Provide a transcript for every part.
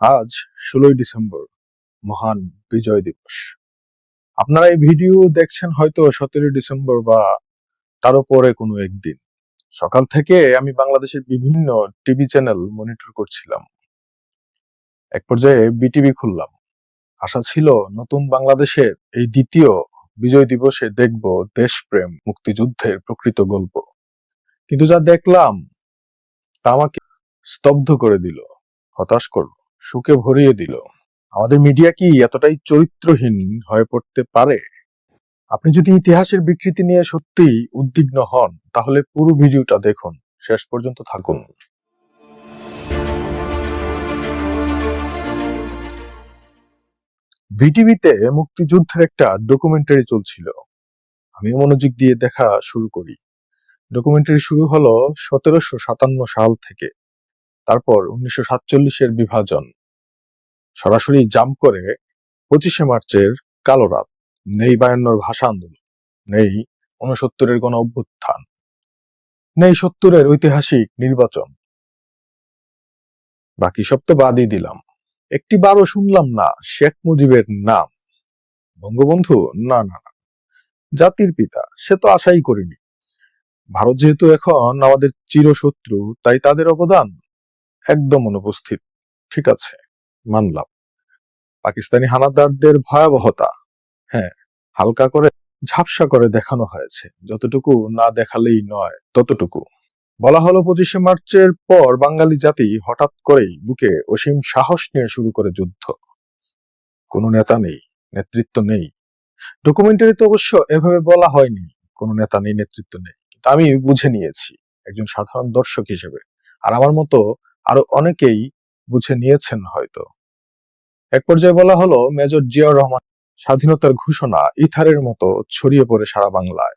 আজ ষোলোই ডিসেম্বর, মহান বিজয় দিবস। আপনারা এই ভিডিও দেখছেন হয়তো সতেরোই ডিসেম্বর বা তার পরে কোনো একদিন। সকাল থেকে আমি বাংলাদেশের বিভিন্ন টিভি চ্যানেল মনিটর করছিলাম। এক পর্যায়ে বিটিভি খুললাম। আশা ছিল নতুন বাংলাদেশের এই দ্বিতীয় বিজয় দিবসে দেখব দেশপ্রেম, মুক্তিযুদ্ধের প্রকৃত গল্প। কিন্তু যা দেখলাম, তা আমাকে স্তব্ধ করে দিল, হতাশ করল। সুখে ভরিয়ে দিল। আমাদের মিডিয়া কি এতটাই চরিত্রহীন হয়ে পড়তে পারে? আপনি যদি ইতিহাসের বিকৃতি নিয়ে সত্যিই উদ্বিগ্ন হন, তাহলে পুরো ভিডিওটা দেখুন। শেষ পর্যন্ত থাকুন। ভিটিভিতে মুক্তিযুদ্ধের একটা ডকুমেন্টারি চলছিল। আমি মনোযোগ দিয়ে দেখা শুরু করি। ডকুমেন্টারি শুরু হলো সতেরোশো সাতান্ন সাল থেকে। তারপর উনিশশো সাতচল্লিশের বিভাজন। সরাসরি জাম্প করে পঁচিশে মার্চের কালো রাত। নেই বায়ান্নর ভাষা আন্দোলন, নেই উনসত্তরের গণ অভ্যুত্থান, নেই সত্তরের ঐতিহাসিক নির্বাচন। বাকি সব তো বাদই দিলাম। একটি বারও শুনলাম না শেখ মুজিবের নাম। বঙ্গবন্ধু? না না না। জাতির পিতা, সে তো আশাই করিনি। ভারত যেহেতু এখন আমাদের চিরশত্রু, তাই তাদের অবদান একদম অনুপস্থিত। ঠিক আছে, মানলাম। পাকিস্তানি হানাদারদের ভয়াবহতা হ্যাঁ হালকা করে ঝাপসা করে দেখানো হয়েছে। যতটুকু না দেখালেই নয়, ততটুকু। বলা হলো পঁচিশে মার্চের পর বাঙালি জাতি হঠাৎ করেই বুকে অসীম সাহস নিয়ে শুরু করে যুদ্ধ। কোনো নেতা নেই, নেতৃত্ব নেই। ডকুমেন্টারিতে অবশ্য এভাবে বলা হয়নি, কোনো নেতা নেই, নেতৃত্ব নেই। কিন্তু আমি বুঝে নিয়েছি, একজন সাধারণ দর্শক হিসেবে। আর আমার মতো আরও অনেকেই বুঝে নিয়েছেন হয়তো। এক পর্যায়ে বলা হলো, মেজর জিয়াউর রহমান স্বাধীনতার ঘোষণা ইথারের মতো ছড়িয়ে পড়ে সারা বাংলায়।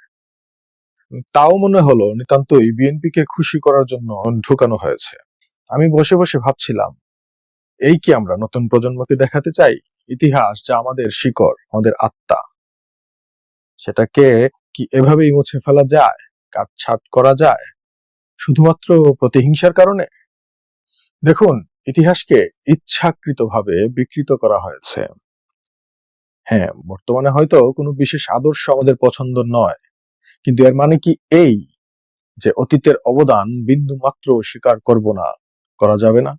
তাও মনে হলো, নিতান্তই বিএনপিকে খুশি করার জন্য ঢুকানো হয়েছে। আমি বসে বসে ভাবছিলাম, এই কি আমরা নতুন প্রজন্মকে দেখাতে চাই? ইতিহাস যা আমাদের শিকড়, আমাদের আত্মা। সেটাকে কি এভাবেই মুছে ফেলা যায়? কাটছাট করা যায়? শুধুমাত্র প্রতিহিংসার কারণে? দেখুন, ইতিহাসকে ইচ্ছাকৃতভাবে বিকৃত করা হয়েছে। হ্যাঁ বর্তমানে হয়তো কোনো বিশেষ আদর্শ আমাদের পছন্দ নয়, কিন্তু এর মানে কি এই যে অতীতের অবদান বিন্দু মাত্র স্বীকার করব না, করা যাবে না?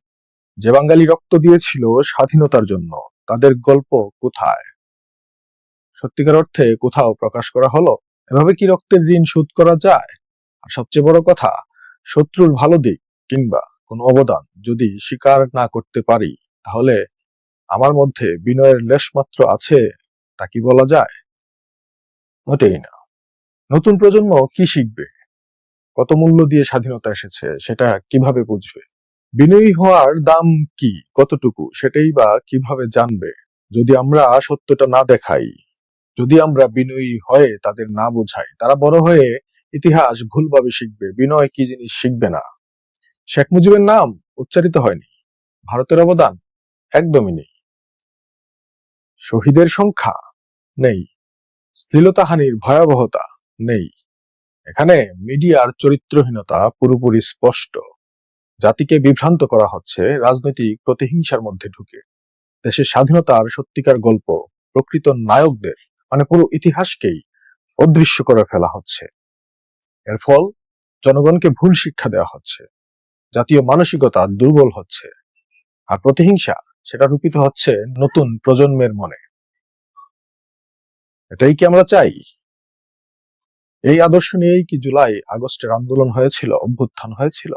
যে বাঙালি রক্ত দিয়েছিল স্বাধীনতার জন্য, তাদের গল্প কোথায়? সত্যিকার অর্থে কোথাও প্রকাশ করা হলো? এভাবে কি রক্তের ঋণ শোধ করা যায়? আর সবচেয়ে বড় কথা, শত্রুর ভালো দিক কিংবা কোনো অবদান যদি স্বীকার না করতে পারি, তাহলে আমার মধ্যে বিনয়ের লেশমাত্র আছে তা কি বলা যায়? মোটেই না। নতুন প্রজন্ম কি শিখবে? কত মূল্য দিয়ে স্বাধীনতা এসেছে সেটা কীভাবে বুঝবে? বিনয়ী হওয়ার দাম কি? কতটুকু? সেটাই বা কীভাবে জানবে? যদি আমরা সত্যটা না দেখাই, যদি আমরা বিনয়ী হয়ে তাদের না বোঝাই, তারা বড় হয়ে ইতিহাস ভুলভাবে শিখবে। বিনয় কি জিনিস শিখবে না? শেখ মুজিবের নাম উচ্চারিত হয়নি। ভারতের অবদান একদমই নেই। শহীদের সংখ্যা নেই। শ্লীলতাহানির ভয়াবহতা নেই। এখানে মিডিয়ার চরিত্রহীনতা পুরোপুরি স্পষ্ট। জাতিকে বিভ্রান্ত করা হচ্ছে, রাজনৈতিক প্রতিহিংসার মধ্যে ঢুকে। দেশের স্বাধীনতার সত্যিকার গল্প প্রকৃত নায়কদের মানে পুরো ইতিহাসকেই অদৃশ্য করে ফেলা হচ্ছে। এর ফল জনগণকে ভুল শিক্ষা দেওয়া হচ্ছে। জাতীয় মানসিকতা দুর্বল হচ্ছে। আর প্রতিহিংসা, সেটা রূপিত হচ্ছে নতুন প্রজন্মের মনে। এটাই কি আমরা চাই? এই আদর্শ নিয়েই কি জুলাই আগস্টের আন্দোলন হয়েছিল, অভ্যুত্থান হয়েছিল?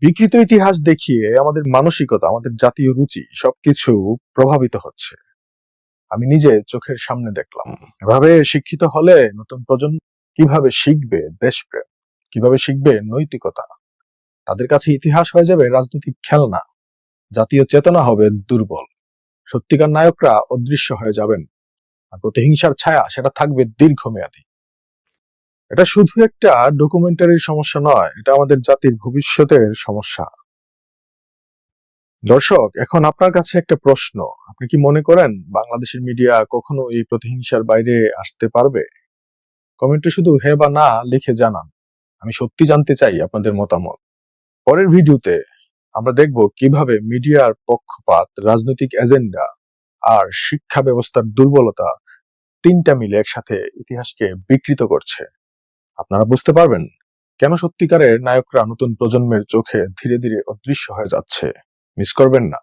বিকৃত ইতিহাস দেখিয়ে আমাদের মানসিকতা, আমাদের জাতীয় রুচি সবকিছু প্রভাবিত হচ্ছে। আমি নিজে চোখের সামনে দেখলাম। এভাবে শিক্ষিত হলে নতুন প্রজন্ম কীভাবে শিখবে দেশপ্রেম? কীভাবে শিখবে নৈতিকতা? তাদের কাছে ইতিহাস হয়ে যাবে রাজনৈতিক খেলনা। জাতীয় চেতনা হবে দুর্বল। সত্যিকার নায়করা অদৃশ্য হয়ে যাবেন। আর প্রতিহিংসার ছায়া সেটা থাকবে দীর্ঘমেয়াদী। এটা শুধু একটা ডকুমেন্টারির সমস্যা নয়, এটা আমাদের জাতির ভবিষ্যতের সমস্যা। দর্শক, এখন আপনার কাছে একটা প্রশ্ন। আপনি কি মনে করেন বাংলাদেশের মিডিয়া কখনো এই প্রতিহিংসার বাইরে আসতে পারবে? কমেন্টে শুধু হে বা না লিখে জানান। আমি সত্যি জানতে চাই আপনাদের মতামত। পরের ভিডিওতে আমরা দেখব কীভাবে মিডিয়ার পক্ষপাত, রাজনৈতিক এজেন্ডা আর শিক্ষা ব্যবস্থার দুর্বলতা তিনটা মিলে একসাথে ইতিহাসকে বিকৃত করছে। আপনারা বুঝতে পারবেন কেন সত্যিকারের নায়করা নতুন প্রজন্মের চোখে ধীরে ধীরে অদৃশ্য হয়ে যাচ্ছে। মিস করবেন না।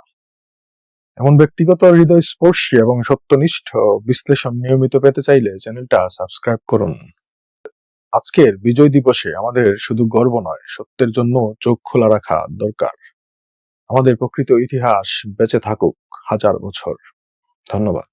এমন ব্যক্তিগত হৃদয় স্পর্শী এবং সত্যনিষ্ঠ বিশ্লেষণ নিয়মিত পেতে চাইলে চ্যানেলটা সাবস্ক্রাইব করুন। আজকের বিজয় দিবসে আমাদের শুধু গর্ব নয়, সত্যের জন্য চোখ খোলা রাখা দরকার। আমাদের প্রকৃত ইতিহাস বেঁচে থাকুক হাজার বছর। ধন্যবাদ।